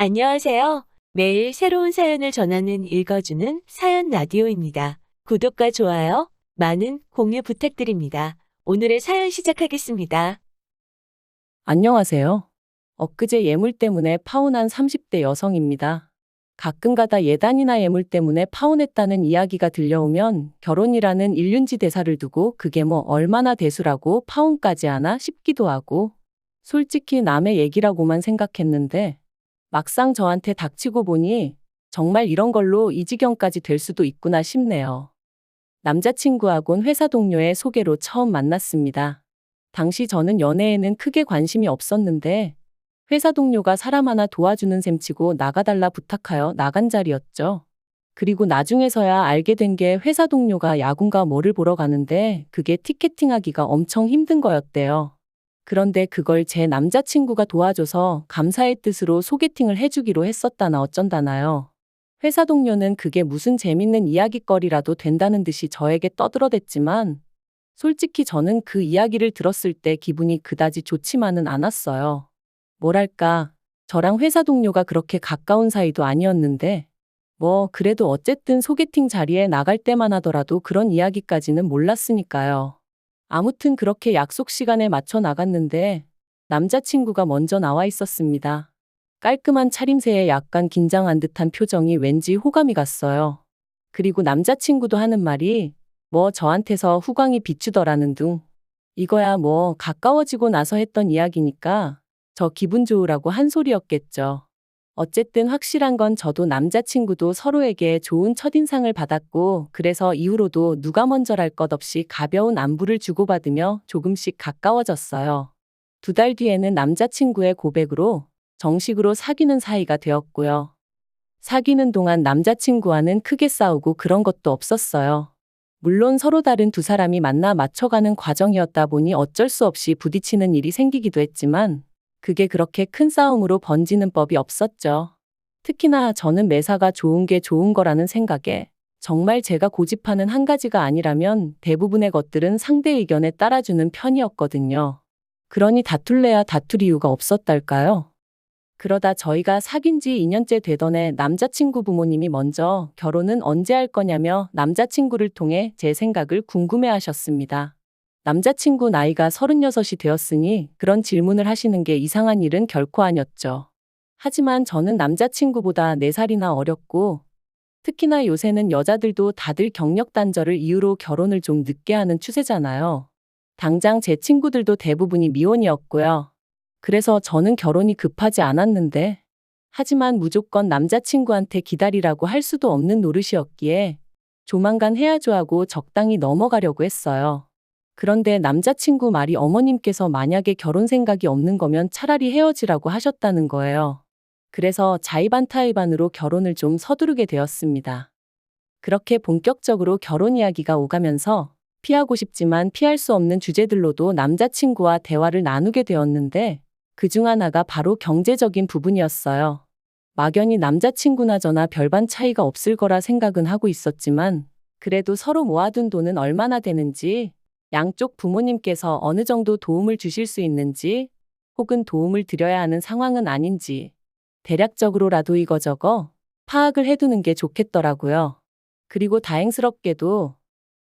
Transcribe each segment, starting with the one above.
안녕하세요. 매일 새로운 사연을 전하는 읽어주는 사연 라디오입니다. 구독과 좋아요, 많은 공유 부탁드립니다. 오늘의 사연 시작하겠습니다. 안녕하세요. 엊그제 예물 때문에 파혼한 30대 여성입니다. 가끔가다 예단이나 예물 때문에 파혼했다는 이야기가 들려오면 결혼이라는 일륜지 대사를 두고 그게 뭐 얼마나 대수라고 파혼까지 하나 싶기도 하고 솔직히 남의 얘기라고만 생각했는데 막상 저한테 닥치고 보니 정말 이런 걸로 이 지경까지 될 수도 있구나 싶네요. 남자친구하곤 회사 동료의 소개로 처음 만났습니다. 당시 저는 연애에는 크게 관심이 없었는데 회사 동료가 사람 하나 도와주는 셈치고 나가달라 부탁하여 나간 자리였죠. 그리고 나중에서야 알게 된 게 회사 동료가 야구인가 뭐를 보러 가는데 그게 티켓팅하기가 엄청 힘든 거였대요. 그런데 그걸 제 남자친구가 도와줘서 감사의 뜻으로 소개팅을 해주기로 했었다나 어쩐다나요. 회사 동료는 그게 무슨 재밌는 이야기거리라도 된다는 듯이 저에게 떠들어댔지만 솔직히 저는 그 이야기를 들었을 때 기분이 그다지 좋지만은 않았어요. 뭐랄까, 저랑 회사 동료가 그렇게 가까운 사이도 아니었는데, 뭐, 그래도 어쨌든 소개팅 자리에 나갈 때만 하더라도 그런 이야기까지는 몰랐으니까요. 아무튼 그렇게 약속 시간에 맞춰 나갔는데, 남자친구가 먼저 나와 있었습니다. 깔끔한 차림새에 약간 긴장한 듯한 표정이 왠지 호감이 갔어요. 그리고 남자친구도 하는 말이, 뭐 저한테서 후광이 비추더라는 둥. 이거야 뭐 가까워지고 나서 했던 이야기니까 저 기분 좋으라고 한 소리였겠죠. 어쨌든 확실한 건 저도 남자친구도 서로에게 좋은 첫인상을 받았고 그래서 이후로도 누가 먼저랄 것 없이 가벼운 안부를 주고받으며 조금씩 가까워졌어요. 두 달 뒤에는 남자친구의 고백으로 정식으로 사귀는 사이가 되었고요. 사귀는 동안 남자친구와는 크게 싸우고 그런 것도 없었어요. 물론 서로 다른 두 사람이 만나 맞춰가는 과정이었다 보니 어쩔 수 없이 부딪히는 일이 생기기도 했지만 그게 그렇게 큰 싸움으로 번지는 법이 없었죠. 특히나 저는 매사가 좋은 게 좋은 거라는 생각에 정말 제가 고집하는 한 가지가 아니라면 대부분의 것들은 상대 의견에 따라주는 편이었거든요. 그러니 다툴래야 다툴 이유가 없었달까요? 그러다 저희가 사귄 지 2년째 되던 해 남자친구 부모님이 먼저 결혼은 언제 할 거냐며 남자친구를 통해 제 생각을 궁금해 하셨습니다. 남자친구 나이가 36이 되었으니 그런 질문을 하시는 게 이상한 일은 결코 아니었죠. 하지만 저는 남자친구보다 4살이나 어렸고 특히나 요새는 여자들도 다들 경력 단절을 이유로 결혼을 좀 늦게 하는 추세잖아요. 당장 제 친구들도 대부분이 미혼이었고요. 그래서 저는 결혼이 급하지 않았는데, 하지만 무조건 남자친구한테 기다리라고 할 수도 없는 노릇이었기에 조만간 해야죠 하고 적당히 넘어가려고 했어요. 그런데 남자친구 말이 어머님께서 만약에 결혼 생각이 없는 거면 차라리 헤어지라고 하셨다는 거예요. 그래서 자의반타의반으로 결혼을 좀 서두르게 되었습니다. 그렇게 본격적으로 결혼 이야기가 오가면서 피하고 싶지만 피할 수 없는 주제들로도 남자친구와 대화를 나누게 되었는데 그 중 하나가 바로 경제적인 부분이었어요. 막연히 남자친구나 저나 별반 차이가 없을 거라 생각은 하고 있었지만 그래도 서로 모아둔 돈은 얼마나 되는지 양쪽 부모님께서 어느 정도 도움을 주실 수 있는지 혹은 도움을 드려야 하는 상황은 아닌지 대략적으로라도 이거저거 파악을 해두는 게 좋겠더라고요. 그리고 다행스럽게도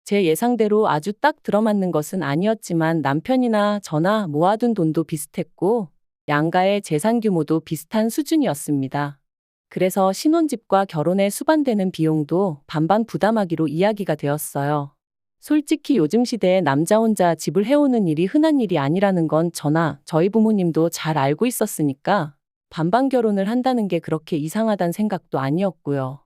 제 예상대로 아주 딱 들어맞는 것은 아니었지만 남편이나 저나 모아둔 돈도 비슷했고 양가의 재산 규모도 비슷한 수준이었습니다. 그래서 신혼집과 결혼에 수반되는 비용도 반반 부담하기로 이야기가 되었어요. 솔직히 요즘 시대에 남자 혼자 집을 해오는 일이 흔한 일이 아니라는 건 저나 저희 부모님도 잘 알고 있었으니까 반반 결혼을 한다는 게 그렇게 이상하단 생각도 아니었고요.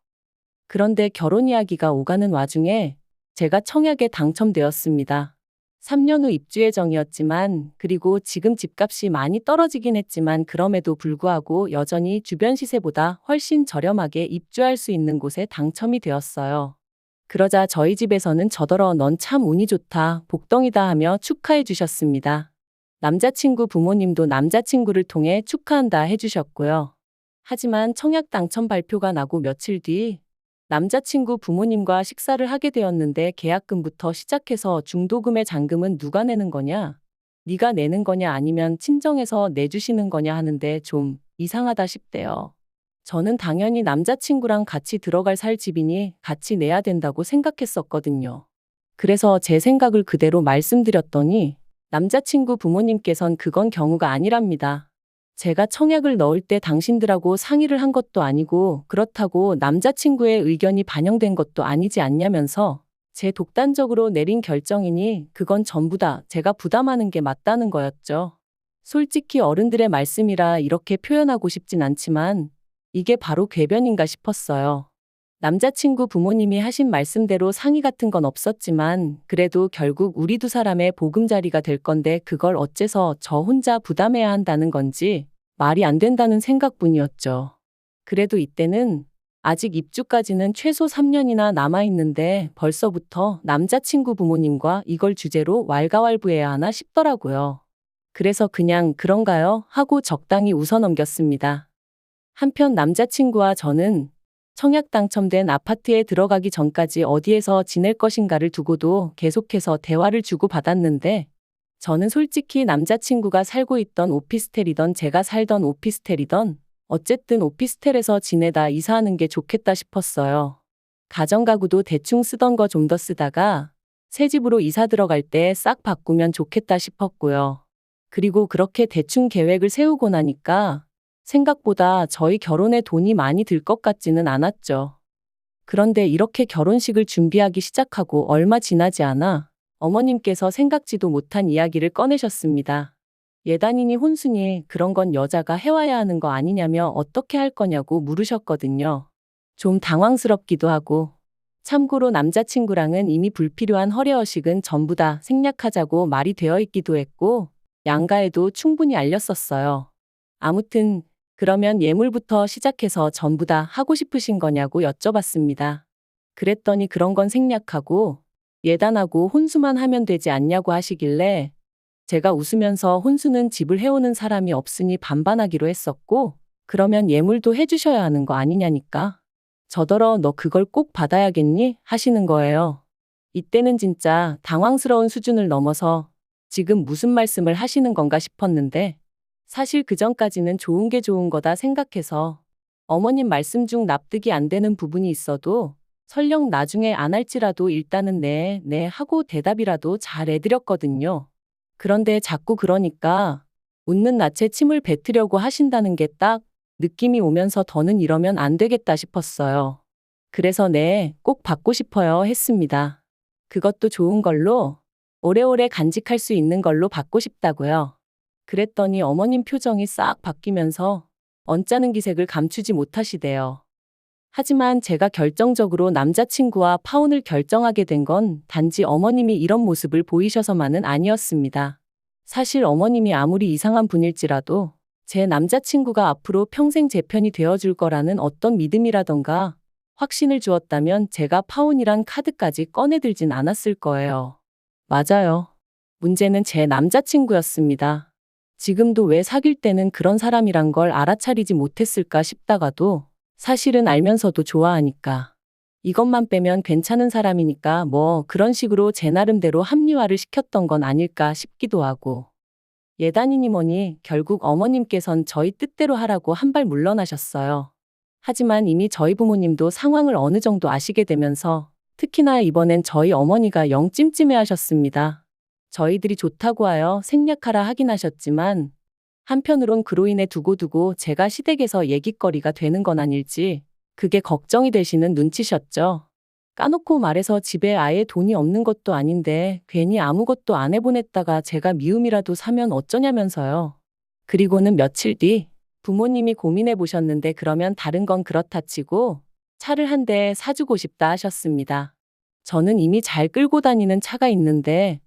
그런데 결혼 이야기가 오가는 와중에 제가 청약에 당첨되었습니다. 3년 후 입주 예정이었지만 그리고 지금 집값이 많이 떨어지긴 했지만 그럼에도 불구하고 여전히 주변 시세보다 훨씬 저렴하게 입주할 수 있는 곳에 당첨이 되었어요. 그러자 저희 집에서는 저더러 넌 참 운이 좋다, 복덩이다 하며 축하해 주셨습니다. 남자친구 부모님도 남자친구를 통해 축하한다 해주셨고요. 하지만 청약 당첨 발표가 나고 며칠 뒤 남자친구 부모님과 식사를 하게 되었는데 계약금부터 시작해서 중도금의 잔금은 누가 내는 거냐? 네가 내는 거냐 아니면 친정에서 내주시는 거냐 하는데 좀 이상하다 싶대요. 저는 당연히 남자친구랑 같이 들어갈 살 집이니 같이 내야 된다고 생각했었거든요. 그래서 제 생각을 그대로 말씀드렸더니 남자친구 부모님께선 그건 경우가 아니랍니다. 제가 청약을 넣을 때 당신들하고 상의를 한 것도 아니고 그렇다고 남자친구의 의견이 반영된 것도 아니지 않냐면서 제 독단적으로 내린 결정이니 그건 전부 다 제가 부담하는 게 맞다는 거였죠. 솔직히 어른들의 말씀이라 이렇게 표현하고 싶진 않지만 이게 바로 궤변인가 싶었어요. 남자친구 부모님이 하신 말씀대로 상의 같은 건 없었지만 그래도 결국 우리 두 사람의 보금자리가 될 건데 그걸 어째서 저 혼자 부담해야 한다는 건지 말이 안 된다는 생각뿐이었죠. 그래도 이때는 아직 입주까지는 최소 3년이나 남아있는데 벌써부터 남자친구 부모님과 이걸 주제로 왈가왈부해야 하나 싶더라고요. 그래서 그냥 그런가요? 하고 적당히 웃어 넘겼습니다. 한편 남자친구와 저는 청약 당첨된 아파트에 들어가기 전까지 어디에서 지낼 것인가를 두고도 계속해서 대화를 주고받았는데 저는 솔직히 남자친구가 살고 있던 오피스텔이던 제가 살던 오피스텔이던 어쨌든 오피스텔에서 지내다 이사하는 게 좋겠다 싶었어요. 가정가구도 대충 쓰던 거 좀 더 쓰다가 새 집으로 이사 들어갈 때 싹 바꾸면 좋겠다 싶었고요. 그리고 그렇게 대충 계획을 세우고 나니까 생각보다 저희 결혼에 돈이 많이 들 것 같지는 않았죠. 그런데 이렇게 결혼식을 준비하기 시작하고 얼마 지나지 않아 어머님께서 생각지도 못한 이야기를 꺼내셨습니다. 예단이니 혼순이 그런 건 여자가 해와야 하는 거 아니냐며 어떻게 할 거냐고 물으셨거든요. 좀 당황스럽기도 하고. 참고로 남자친구랑은 이미 불필요한 허례허식은 전부 다 생략하자고 말이 되어 있기도 했고, 양가에도 충분히 알렸었어요. 아무튼, 그러면 예물부터 시작해서 전부 다 하고 싶으신 거냐고 여쭤봤습니다. 그랬더니 그런 건 생략하고, 예단하고 혼수만 하면 되지 않냐고 하시길래, 제가 웃으면서 혼수는 집을 해오는 사람이 없으니 반반하기로 했었고, 그러면 예물도 해주셔야 하는 거 아니냐니까. 저더러 너 그걸 꼭 받아야겠니? 하시는 거예요. 이때는 진짜 당황스러운 수준을 넘어서 지금 무슨 말씀을 하시는 건가 싶었는데, 사실 그 전까지는 좋은 게 좋은 거다 생각해서 어머님 말씀 중 납득이 안 되는 부분이 있어도 설령 나중에 안 할지라도 일단은 네, 네 하고 대답이라도 잘 해드렸거든요. 그런데 자꾸 그러니까 웃는 낯에 침을 뱉으려고 하신다는 게 딱 느낌이 오면서 더는 이러면 안 되겠다 싶었어요. 그래서 네, 꼭 받고 싶어요 했습니다. 그것도 좋은 걸로 오래오래 간직할 수 있는 걸로 받고 싶다고요. 그랬더니 어머님 표정이 싹 바뀌면서 언짢은 기색을 감추지 못하시대요. 하지만 제가 결정적으로 남자친구와 파혼을 결정하게 된 건 단지 어머님이 이런 모습을 보이셔서만은 아니었습니다. 사실 어머님이 아무리 이상한 분일지라도 제 남자친구가 앞으로 평생 제 편이 되어줄 거라는 어떤 믿음이라던가 확신을 주었다면 제가 파혼이란 카드까지 꺼내들진 않았을 거예요. 맞아요. 문제는 제 남자친구였습니다. 지금도 왜 사귈 때는 그런 사람이란 걸 알아차리지 못했을까 싶다가도 사실은 알면서도 좋아하니까. 이것만 빼면 괜찮은 사람이니까 뭐 그런 식으로 제 나름대로 합리화를 시켰던 건 아닐까 싶기도 하고. 예단이니 뭐니 결국 어머님께선 저희 뜻대로 하라고 한 발 물러나셨어요. 하지만 이미 저희 부모님도 상황을 어느 정도 아시게 되면서 특히나 이번엔 저희 어머니가 영 찜찜해 하셨습니다. 저희들이 좋다고 하여 생략하라 하긴 하셨지만 한편으론 그로 인해 두고두고 제가 시댁에서 얘기거리가 되는 건 아닐지 그게 걱정이 되시는 눈치셨죠. 까놓고 말해서 집에 아예 돈이 없는 것도 아닌데 괜히 아무것도 안 해보냈다가 제가 미움이라도 사면 어쩌냐면서요. 그리고는 며칠 뒤 부모님이 고민해 보셨는데 그러면 다른 건 그렇다 치고 차를 한 대 사주고 싶다 하셨습니다. 저는 이미 잘 끌고 다니는 차가 있는데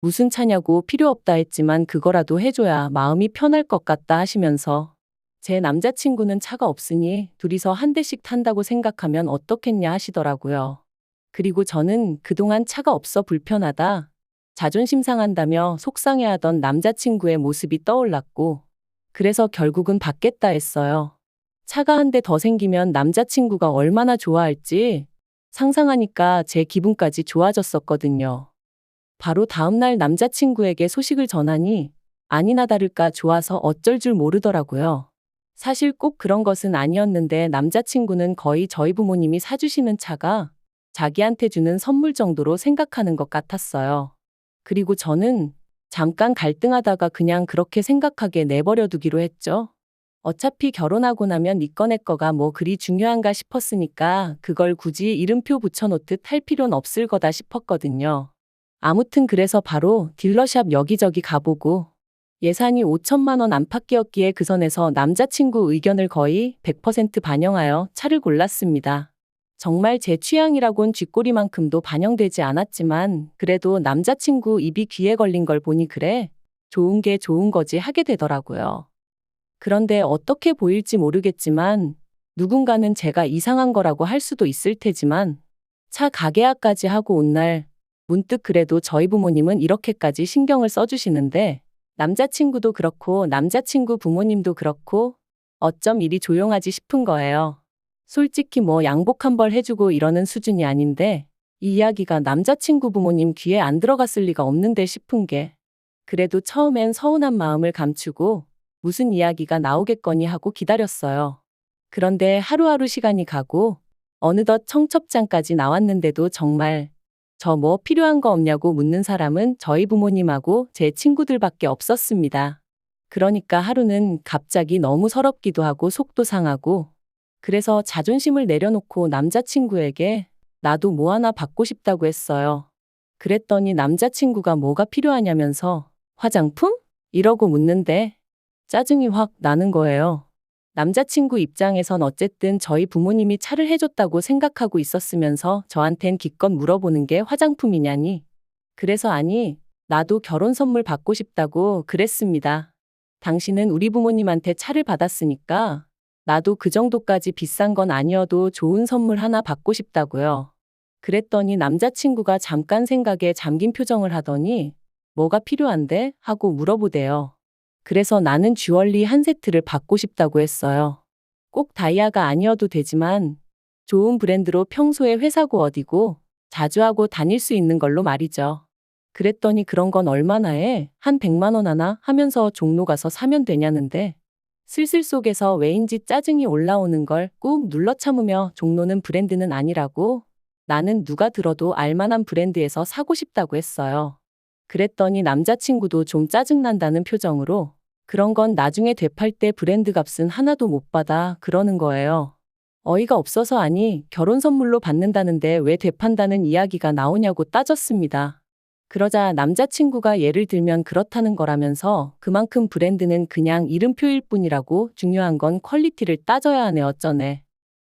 무슨 차냐고 필요 없다 했지만 그거라도 해줘야 마음이 편할 것 같다 하시면서 제 남자친구는 차가 없으니 둘이서 한 대씩 탄다고 생각하면 어떻겠냐 하시더라고요. 그리고 저는 그동안 차가 없어 불편하다, 자존심 상한다며 속상해하던 남자친구의 모습이 떠올랐고, 그래서 결국은 받겠다 했어요. 차가 한 대 더 생기면 남자친구가 얼마나 좋아할지 상상하니까 제 기분까지 좋아졌었거든요. 바로 다음날 남자친구에게 소식을 전하니 아니나 다를까 좋아서 어쩔 줄 모르더라고요. 사실 꼭 그런 것은 아니었는데 남자친구는 거의 저희 부모님이 사주시는 차가 자기한테 주는 선물 정도로 생각하는 것 같았어요. 그리고 저는 잠깐 갈등하다가 그냥 그렇게 생각하게 내버려 두기로 했죠. 어차피 결혼하고 나면 니꺼 내 거가 뭐 그리 중요한가 싶었으니까 그걸 굳이 이름표 붙여놓듯 할 필요는 없을 거다 싶었거든요. 아무튼 그래서 바로 딜러샵 여기저기 가보고 예산이 5천만 원 안팎이었기에 그 선에서 남자친구 의견을 거의 100% 반영하여 차를 골랐습니다. 정말 제 취향이라곤 쥐꼬리만큼도 반영되지 않았지만 그래도 남자친구 입이 귀에 걸린 걸 보니 그래 좋은 게 좋은 거지 하게 되더라고요. 그런데 어떻게 보일지 모르겠지만 누군가는 제가 이상한 거라고 할 수도 있을 테지만 차 가게화까지 하고 온 날 문득 그래도 저희 부모님은 이렇게까지 신경을 써주시는데 남자친구도 그렇고 남자친구 부모님도 그렇고 어쩜 이리 조용하지 싶은 거예요. 솔직히 뭐 양복 한 벌 해주고 이러는 수준이 아닌데 이 이야기가 남자친구 부모님 귀에 안 들어갔을 리가 없는데 싶은 게 그래도 처음엔 서운한 마음을 감추고 무슨 이야기가 나오겠거니 하고 기다렸어요. 그런데 하루하루 시간이 가고 어느덧 청첩장까지 나왔는데도 정말 저 뭐 필요한 거 없냐고 묻는 사람은 저희 부모님하고 제 친구들밖에 없었습니다. 그러니까 하루는 갑자기 너무 서럽기도 하고 속도 상하고 그래서 자존심을 내려놓고 남자친구에게 나도 뭐 하나 받고 싶다고 했어요. 그랬더니 남자친구가 뭐가 필요하냐면서 화장품? 이러고 묻는데 짜증이 확 나는 거예요. 남자친구 입장에선 어쨌든 저희 부모님이 차를 해줬다고 생각하고 있었으면서 저한텐 기껏 물어보는 게 화장품이냐니. 그래서 아니, 나도 결혼 선물 받고 싶다고 그랬습니다. 당신은 우리 부모님한테 차를 받았으니까 나도 그 정도까지 비싼 건 아니어도 좋은 선물 하나 받고 싶다고요. 그랬더니 남자친구가 잠깐 생각에 잠긴 표정을 하더니 뭐가 필요한데? 하고 물어보대요. 그래서 나는 주얼리 한 세트를 받고 싶다고 했어요. 꼭 다이아가 아니어도 되지만 좋은 브랜드로 평소에 회사고 어디고 자주 하고 다닐 수 있는 걸로 말이죠. 그랬더니 그런 건 얼마나 해? 한 100만 원 하나? 하면서 종로 가서 사면 되냐는데 슬슬 속에서 왜인지 짜증이 올라오는 걸 꾹 눌러 참으며 종로는 브랜드는 아니라고 나는 누가 들어도 알만한 브랜드에서 사고 싶다고 했어요. 그랬더니 남자친구도 좀 짜증난다는 표정으로 그런 건 나중에 되팔 때 브랜드 값은 하나도 못 받아 그러는 거예요. 어이가 없어서 아니 결혼 선물로 받는다는데 왜 되판다는 이야기가 나오냐고 따졌습니다. 그러자 남자친구가 예를 들면 그렇다는 거라면서 그만큼 브랜드는 그냥 이름표일 뿐이라고 중요한 건 퀄리티를 따져야 하네 어쩌네.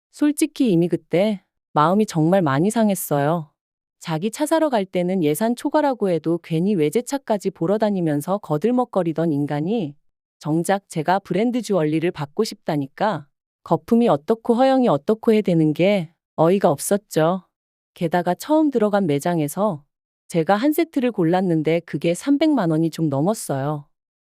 솔직히 이미 그때 마음이 정말 많이 상했어요. 자기 차 사러 갈 때는 예산 초과라고 해도 괜히 외제차까지 보러 다니면서 거들먹거리던 인간이 정작 제가 브랜드 주얼리를 받고 싶다니까 거품이 어떻고 허영이 어떻고 해 되는 게 어이가 없었죠. 게다가 처음 들어간 매장에서 제가 한 세트를 골랐는데 그게 300만 원이 좀 넘었어요.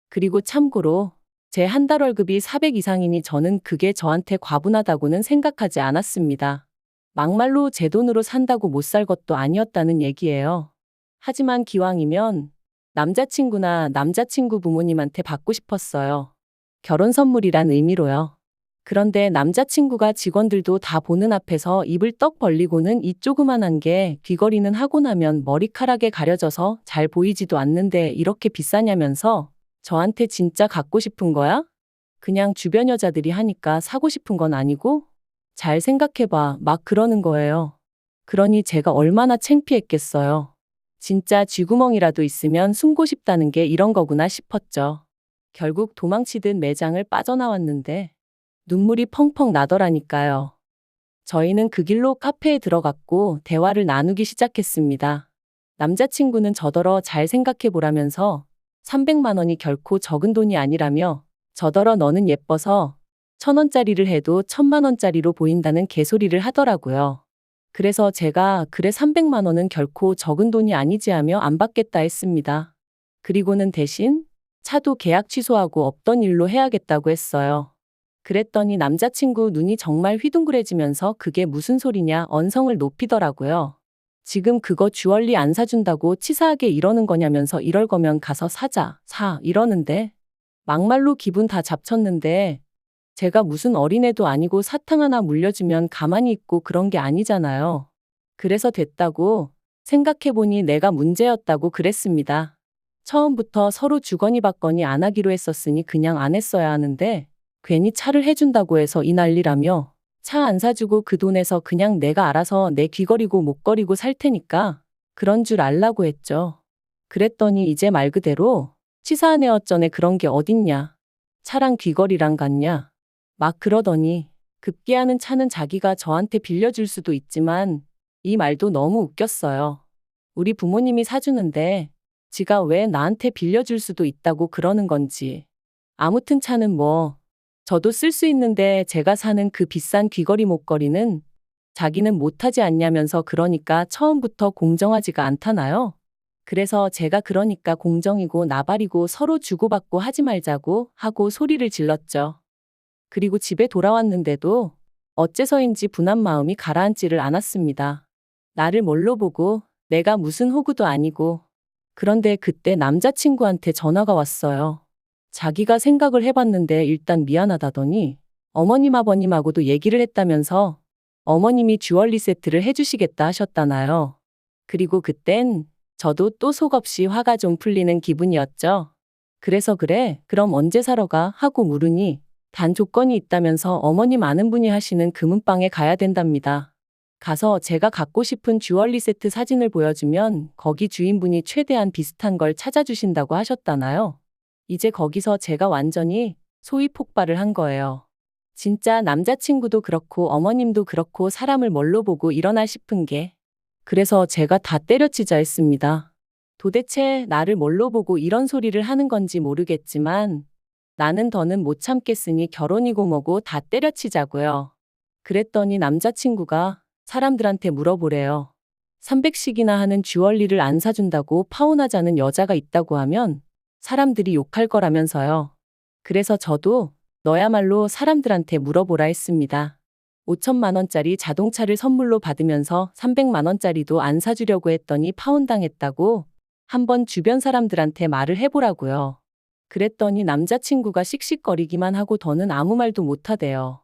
그리고 참고로 제 한 달 월급이 400 이상이니 저는 그게 저한테 과분하다고는 생각하지 않았습니다. 막말로 제 돈으로 산다고 못 살 것도 아니었다는 얘기예요. 하지만 기왕이면 남자친구나 남자친구 부모님한테 받고 싶었어요. 결혼 선물이란 의미로요. 그런데 남자친구가 직원들도 다 보는 앞에서 입을 떡 벌리고는 이 조그만한 게 귀걸이는 하고 나면 머리카락에 가려져서 잘 보이지도 않는데 이렇게 비싸냐면서 저한테 진짜 갖고 싶은 거야? 그냥 주변 여자들이 하니까 사고 싶은 건 아니고? 잘 생각해봐. 막 그러는 거예요. 그러니 제가 얼마나 창피했겠어요. 진짜 쥐구멍이라도 있으면 숨고 싶다는 게 이런 거구나 싶었죠. 결국 도망치듯 매장을 빠져나왔는데 눈물이 펑펑 나더라니까요. 저희는 그 길로 카페에 들어갔고 대화를 나누기 시작했습니다. 남자친구는 저더러 잘 생각해 보라면서 300만 원이 결코 적은 돈이 아니라며 저더러 너는 예뻐서 천 원짜리를 해도 천만 원짜리로 보인다는 개소리를 하더라고요. 그래서 제가 그래 300만 원은 결코 적은 돈이 아니지 하며 안 받겠다 했습니다. 그리고는 대신 차도 계약 취소하고 없던 일로 해야겠다고 했어요. 그랬더니 남자친구 눈이 정말 휘둥그레지면서 그게 무슨 소리냐 언성을 높이더라고요. 지금 그거 주얼리 안 사준다고 치사하게 이러는 거냐면서 이럴 거면 가서 사자, 사, 이러는데. 막말로 기분 다 잡쳤는데 제가 무슨 어린애도 아니고 사탕 하나 물려주면 가만히 있고 그런 게 아니잖아요. 그래서 됐다고 생각해보니 내가 문제였다고 그랬습니다. 처음부터 서로 주거니 받거니 안 하기로 했었으니 그냥 안 했어야 하는데 괜히 차를 해준다고 해서 이 난리라며 차 안 사주고 그 돈에서 그냥 내가 알아서 내 귀걸이고 목걸이고 살 테니까 그런 줄 알라고 했죠. 그랬더니 이제 말 그대로 치사한 애 어쩌네 그런 게 어딨냐. 차랑 귀걸이랑 같냐. 막 그러더니 급기야는 차는 자기가 저한테 빌려줄 수도 있지만 이 말도 너무 웃겼어요. 우리 부모님이 사주는데 지가 왜 나한테 빌려줄 수도 있다고 그러는 건지. 아무튼 차는 뭐 저도 쓸 수 있는데 제가 사는 그 비싼 귀걸이 목걸이는 자기는 못하지 않냐면서 그러니까 처음부터 공정하지가 않다나요? 그래서 제가 그러니까 공정이고 나발이고 서로 주고받고 하지 말자고 하고 소리를 질렀죠. 그리고 집에 돌아왔는데도 어째서인지 분한 마음이 가라앉지를 않았습니다. 나를 뭘로 보고 내가 무슨 호구도 아니고 그런데 그때 남자친구한테 전화가 왔어요. 자기가 생각을 해봤는데 일단 미안하다더니 어머님 아버님하고도 얘기를 했다면서 어머님이 주얼리 세트를 해주시겠다 하셨다나요. 그리고 그땐 저도 또 속없이 화가 좀 풀리는 기분이었죠. 그래서 그래, 그럼 언제 사러 가? 하고 물으니 단 조건이 있다면서 어머님 아는 분이 하시는 금은방에 가야 된답니다. 가서 제가 갖고 싶은 주얼리 세트 사진을 보여주면 거기 주인분이 최대한 비슷한 걸 찾아주신다고 하셨다나요. 이제 거기서 제가 완전히 소위 폭발을 한 거예요. 진짜 남자친구도 그렇고 어머님도 그렇고 사람을 뭘로 보고 일어나 싶은 게. 그래서 제가 다 때려치자 했습니다. 도대체 나를 뭘로 보고 이런 소리를 하는 건지 모르겠지만 나는 더는 못 참겠으니 결혼이고 뭐고 다 때려치자고요. 그랬더니 남자친구가 사람들한테 물어보래요. 300씩이나 하는 주얼리를 안 사준다고 파혼하자는 여자가 있다고 하면 사람들이 욕할 거라면서요. 그래서 저도 너야말로 사람들한테 물어보라 했습니다. 5천만 원짜리 자동차를 선물로 받으면서 300만 원짜리도 안 사주려고 했더니 파혼당했다고 한번 주변 사람들한테 말을 해보라고요. 그랬더니 남자친구가 씩씩거리기만 하고 더는 아무 말도 못하대요.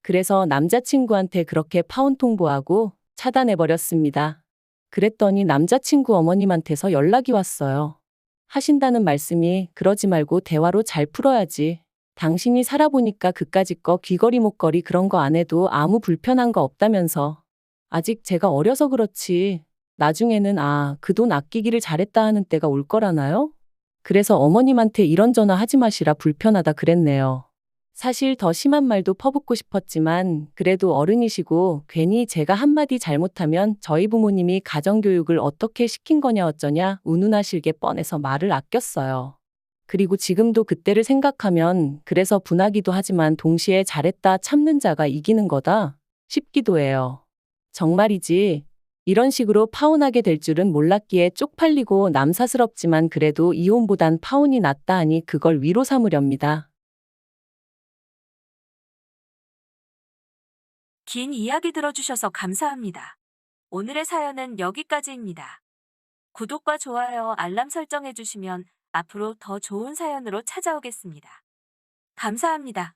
그래서 남자친구한테 그렇게 파혼 통보하고 차단해버렸습니다. 그랬더니 남자친구 어머님한테서 연락이 왔어요. 하신다는 말씀이 그러지 말고 대화로 잘 풀어야지. 당신이 살아보니까 그까짓 거 귀걸이 목걸이 그런 거 안 해도 아무 불편한 거 없다면서. 아직 제가 어려서 그렇지. 나중에는 아, 그 돈 아끼기를 잘했다 하는 때가 올 거라나요? 그래서 어머님한테 이런 전화 하지 마시라 불편하다 그랬네요. 사실 더 심한 말도 퍼붓고 싶었지만 그래도 어른이시고 괜히 제가 한마디 잘못하면 저희 부모님이 가정교육을 어떻게 시킨 거냐 어쩌냐 운운하실게 뻔해서 말을 아꼈어요. 그리고 지금도 그때를 생각하면 그래서 분하기도 하지만 동시에 잘했다 참는 자가 이기는 거다 싶기도 해요. 정말이지 이런 식으로 파혼하게 될 줄은 몰랐기에 쪽팔리고 남사스럽지만 그래도 이혼보단 파혼이 낫다 하니 그걸 위로 삼으렵니다. 긴 이야기 들어주셔서 감사합니다. 오늘의 사연은 여기까지입니다. 구독과 좋아요, 알람 설정해주시면 앞으로 더 좋은 사연으로 찾아오겠습니다. 감사합니다.